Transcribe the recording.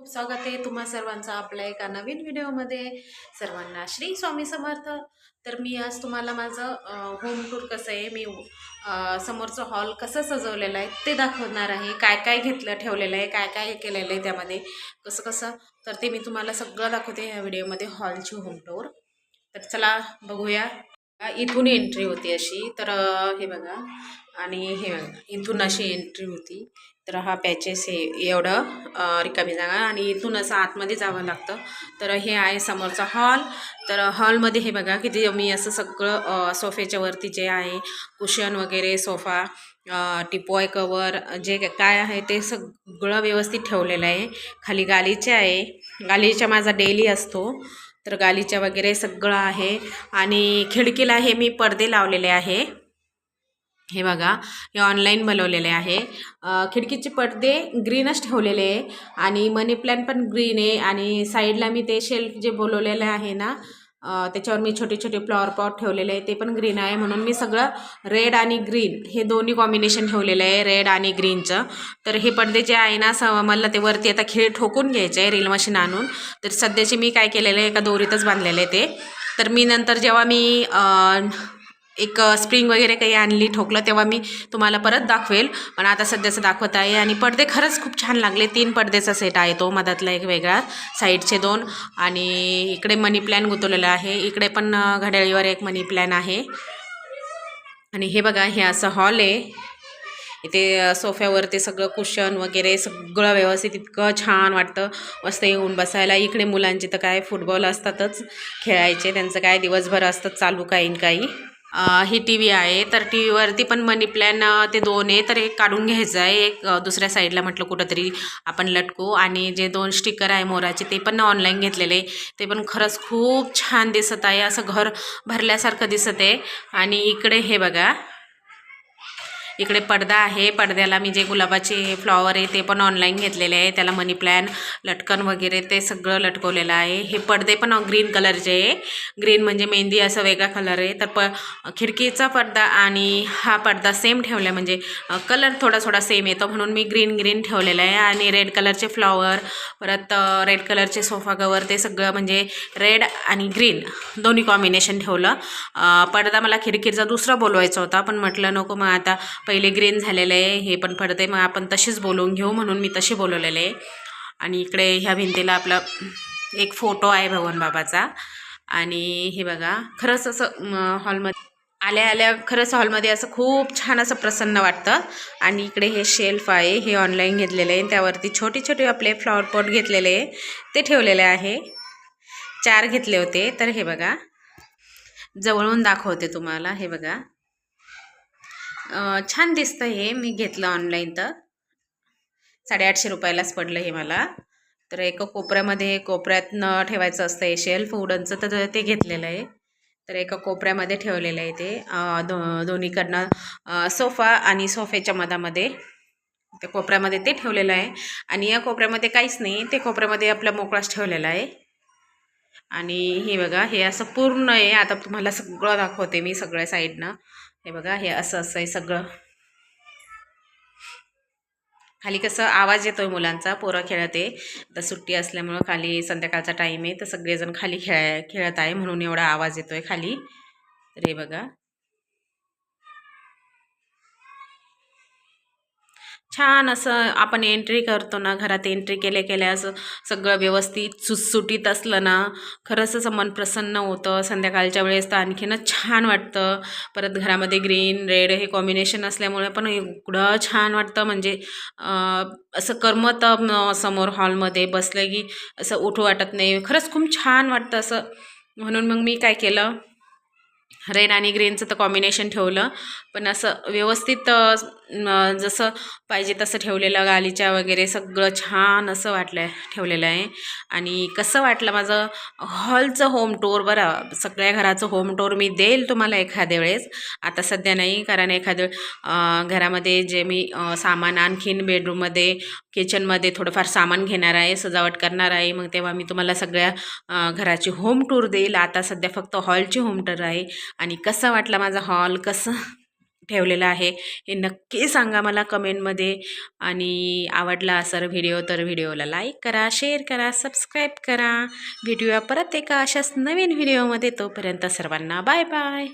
खूप स्वागत आहे तुम्हा सर्वांचं आपल्या एका नवीन व्हिडिओमध्ये. सर्वांना श्री स्वामी समर्थ. तर मी आज तुम्हाला माझं होम टूर कसं आहे मी समोरचं हॉल कसं सजवलेलं आहे ते दाखवणार आहे. काय काय घेतलं ठेवलेलं आहे काय काय केलेलं आहे त्यामध्ये कसं कसं. तर ते मी तुम्हाला सगळं दाखवते ह्या व्हिडिओमध्ये हॉलची होम टूर तर चला बघूया. इथून एंट्री होती अशी. तर हे बघा. आणि हे बघा इथून अशी एंट्री होती. तर हा पॅचेस हे एवढं रिकामी जागा आणि इथून असं आतमध्ये जावं लागतं. तर हे आहे समोरचा हॉल. तर हॉलमध्ये हे बघा किती मी असं सगळं सोफ्याच्या वरती जे आहे कुशन वगैरे सोफा टिपॉय कवर जे काय आहे ते सगळं व्यवस्थित ठेवलेलं आहे. खाली गालीचे आहे. गालीच्या माझा डेली असतो. तर गालीच्या वगैरे सगळं आहे. आणि खिडकीला हे मी पडदे लावलेले आहे. हे बघा हे ऑनलाईन बनवलेले आहे. खिडकीचे पडदे ग्रीनच ठेवलेले आहे आणि मनी प्लॅन पण ग्रीन आहे आणि साईडला मी ते शेल्फ जे बोलवलेलं आहे ना त्याच्यावर मी छोटे छोटे फ्लॉवर पॉट ठेवलेले आहे ते पण ग्रीन आहे म्हणून मी सगळं रेड आणि ग्रीन हे दोन्ही कॉम्बिनेशन ठेवलेलं आहे रेड आणि ग्रीनचं तर हे पडदे जे आहे ना स मला ते वरती आता खिळ ठोकून घ्यायचे आहे रील मशीन आणून. तर सध्याचे मी काय केलेलं आहे एका दोरीतच बांधलेलं आहे ते. तर मी नंतर जेव्हा मी एक स्प्रिंग वगैरे काही आणली ठोकलं तेव्हा मी तुम्हाला परत दाखवेल. पण आता सध्याचं दाखवत आहे आणि पडदे खरंच खूप छान लागले. तीन पडद्याचा सेट आहे तो मधातला एक वेगळा साईडचे दोन. आणि इकडे मनी प्लॅन गुंतवलेला आहे. इकडे पण घड्याळीवर एक मनी प्लॅन आहे. आणि हे बघा हे असं हॉल आहे. इथे सोफ्यावर सोफ्यावरती सगळं कुशन वगैरे सगळं व्यवस्थित इतकं छान वाटतं. मस्त येऊन बसायला. इकडे मुलांचे तर काय फुटबॉल असतातच. खेळायचे त्यांचं काय दिवसभर असतात चालू काही काही. ही टी व्ही आहे. तर टी व्हीवरती पण मनी प्लॅन ते दोन आहे. तर एक काढून घ्यायचं आहे. एक दुसऱ्या साईडला म्हटलं कुठंतरी आपण लटकू. आणि जे दोन स्टिकर आहे मोराचे ते पण ऑनलाईन घेतलेले ते पण खरंच खूप छान दिसत आहे. असं घर भरल्यासारखं दिसत आहे. आणि इकडे हे बघा. इकडे पडदा आहे. पडद्याला मी जे गुलाबाचे फ्लॉवर आहे ते पण ऑनलाईन घेतलेले आहे. त्याला मनी प्लॅन लटकन वगैरे ते सगळं लटकवलेलं आहे. हे पडदे पण ग्रीन कलरचे आहे. ग्रीन म्हणजे मेहंदी असा वेगळा कलर आहे. तर प खिडकीचा पडदा आणि हा पडदा सेम ठेवला म्हणजे कलर थोडा थोडा सेम येतो. म्हणून मी ग्रीन ग्रीन ठेवलेला आहे. आणि रेड कलरचे फ्लॉवर परत रेड कलरचे सोफा कवर ते सगळं म्हणजे रेड आणि ग्रीन दोन्ही कॉम्बिनेशन ठेवलं. पडदा मला खिडकीचा दुसरा बोलवायचा होता. पण म्हटलं नको मग आता पहिले ग्रीन झालेलं आहे हे पण पडदे मग आपण तशीच बोलवून घेऊ म्हणून मी तसे बोलवलेले आहे. आणि इकडे ह्या भिंतीला आपला एक फोटो आहे भगवान बाबाचा. आणि हे बघा खरंच असं हॉलमध्ये आल्या आल्या खरंच हॉलमध्ये असं खूप छान असं प्रसन्न वाटतं. आणि इकडे हे शेल्फ आहे हे ऑनलाईन घेतलेलं आहे. त्यावरती छोटे छोटे आपले फ्लॉवर पॉट घेतलेले ते ठेवलेले आहे. चार घेतले होते. तर हे बघा जवळून दाखवते तुम्हाला. हे बघा छान दिसतं हे. मी घेतलं ऑनलाईन तर. साडेआठशे रुपयालाच पडलं हे मला. तर एका कोपऱ्यामध्ये कोपऱ्यातनं ठेवायचं असतं हे शेल्फ वुडनचं तर ते घेतलेलं आहे. तर एका कोपऱ्यामध्ये ठेवलेलं आहे ते. दो दोन्हीकडनं सोफा आणि सोफ्याच्या मधामध्ये. त्या कोपऱ्यामध्ये ते ठेवलेलं आहे. आणि या कोपऱ्यामध्ये काहीच नाही. ते कोपऱ्यामध्ये आपला मोकळाच ठेवलेला आहे. आणि हे बघा हे असं पूर्ण आहे. आता तुम्हाला सगळं दाखवते मी सगळ्या साईडनं हे बघा हे असं असं आहे सगळं. खाली कसं आवाज येतोय मुलांचा पोरं खेळत. आहे तर सुट्टी असल्यामुळं खाली संध्याकाळचा टाईम आहे तर सगळेजण खाली खेळ खेळत आहे म्हणून एवढा आवाज येतोय खाली. तर हे बघा छान असं आपण एंट्री करतो ना घरात एंट्री केल्या केल्या असं सगळं व्यवस्थित सुटसुटीत असलं ना खरंच असं मन प्रसन्न होतं. संध्याकाळच्या वेळेस तर आणखीनच छान वाटतं. परत घरामध्ये ग्रीन रेड हे कॉम्बिनेशन असल्यामुळे पण एवढं छान वाटतं. म्हणजे असं करमत समोर हॉलमध्ये बसलं की असं उठू वाटत नाही. खरंच खूप छान वाटतं असं. म्हणून मग मी काय केलं रेड आणि ग्रीनचं तर कॉम्बिनेशन ठेवलं. पण असं व्यवस्थित जसं पाहिजे तसं ठेवलेलं गालीच्या वगैरे सगळं छान असं वाटलं ठेवलेलं आहे. आणि कसं वाटलं माझं हॉलचं होम टूर बरं सगळ्या घराचं होम टूर मी देईल तुम्हाला एखाद्या वेळेस. आता सध्या नाही कारण एखाद्या घरामध्ये जे मी सामान आणखीन बेडरूममध्ये किचनमध्ये थोडंफार सामान घेणार आहे सजावट करणार आहे मग तेव्हा मी तुम्हाला सगळ्या घराची होम टूर देईल. आता सध्या फक्त हॉलची होम टूर आहे. आणि कसं वाटलं माझा हॉल? कसं ठेवलेलं आहे? हे नक्की सांगा मला कमेंटमध्ये. आणि आवडला असेल व्हिडिओ तर व्हिडिओला लाईक करा शेअर करा सबस्क्राईब करा. भेटूया परत एका अशाच नवीन व्हिडिओमध्ये. तोपर्यंत सर्वांना बाय बाय.